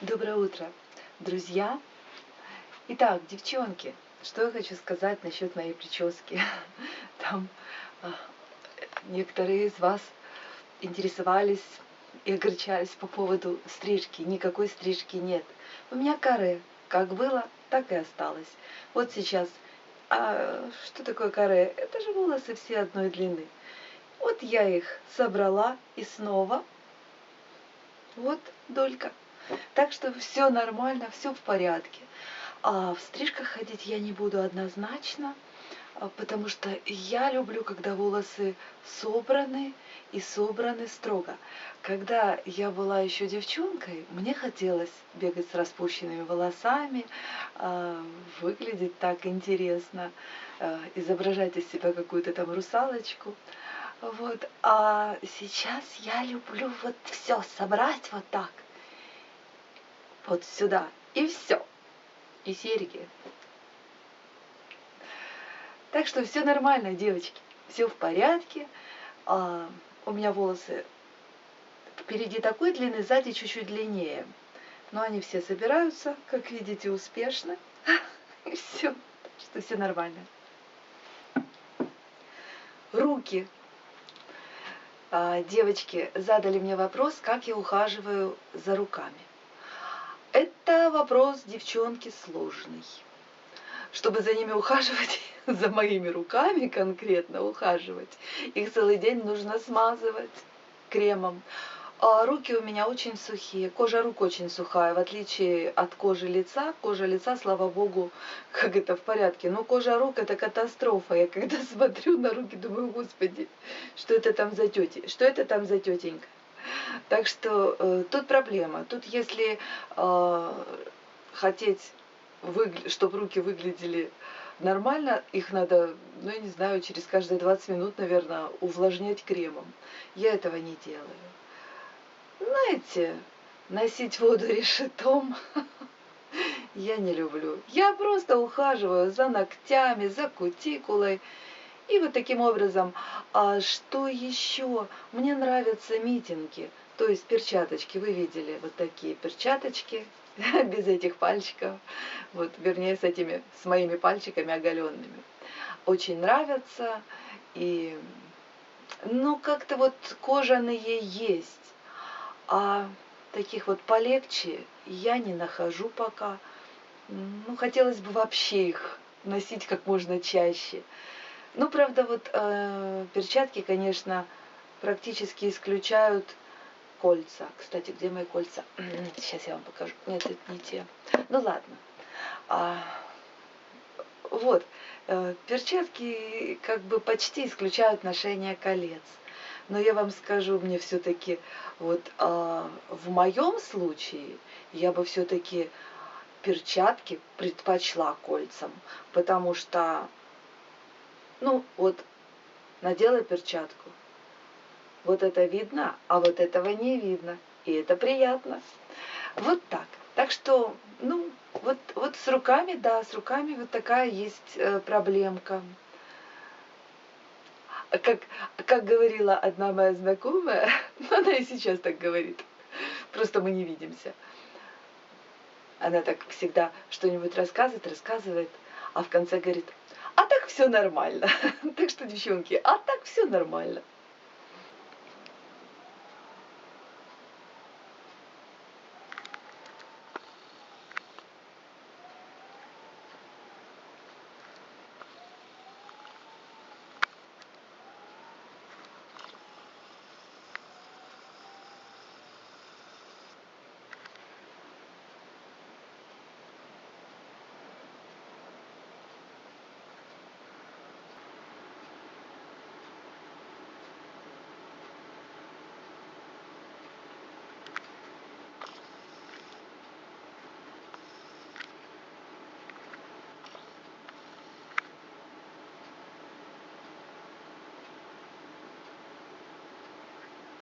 Доброе утро, друзья. Итак, девчонки, что я хочу сказать насчет моей прически. Там а, некоторые из вас интересовались и огорчались по поводу стрижки. Никакой стрижки нет. У меня каре. Как было, так и осталось. Вот сейчас. А что такое каре? Это же волосы все одной длины. Вот я их собрала и снова. Вот долька. Так что все нормально, все в порядке. А в стрижках ходить я не буду однозначно, а, потому что я люблю, когда волосы собраны и собраны строго. Когда я была еще девчонкой, мне хотелось бегать с распущенными волосами, а, выглядеть так интересно, а, изображать из себя какую-то там русалочку. Вот. А сейчас я люблю вот все собрать вот так – вот сюда, и все. И серьги. Так что все нормально, девочки, все в порядке. А, у меня волосы впереди такой длины, сзади чуть-чуть длиннее. Но они все собираются, как видите, успешно. И все, что все нормально. Руки. А, девочки задали мне вопрос, как я ухаживаю за руками. Это вопрос девчонки сложный. Чтобы за ними ухаживать, за моими руками конкретно ухаживать, их целый день нужно смазывать кремом. А руки у меня очень сухие, кожа рук очень сухая, в отличие от кожи лица. Кожа лица, слава богу, как это в порядке. Но кожа рук это катастрофа. Я когда смотрю на руки, думаю, господи, что это там за тети, что это там за тетенька. Так что э, тут проблема. Тут если э, хотеть, выгля- чтобы руки выглядели нормально, их надо, ну я не знаю, через каждые 20 минут, наверное, увлажнять кремом. Я этого не делаю. Знаете, носить воду решетом я не люблю. Я просто ухаживаю за ногтями, за кутикулой. И вот таким образом, а что еще? Мне нравятся митинги, то есть перчаточки. Вы видели вот такие перчаточки без этих пальчиков, вот, вернее, с этими, с моими пальчиками оголенными. Очень нравятся, и, ну, как-то вот кожаные есть, а таких вот полегче я не нахожу пока. Ну, хотелось бы вообще их носить как можно чаще. Ну, правда, вот э, перчатки, конечно, практически исключают кольца. Кстати, где мои кольца? Сейчас я вам покажу. Нет, это не те. Ну ладно. А, вот, э, перчатки как бы почти исключают ношение колец. Но я вам скажу, мне все-таки вот э, в моем случае я бы все-таки перчатки предпочла кольцам, потому что ну, вот, надела перчатку. Вот это видно, а вот этого не видно. И это приятно. Вот так. Так что, ну, вот, вот с руками, да, с руками вот такая есть э, проблемка. Как, как говорила одна моя знакомая, она и сейчас так говорит, просто мы не видимся. Она так всегда что-нибудь рассказывает, рассказывает, а в конце говорит, а так все нормально. Так что, девчонки, а так все нормально.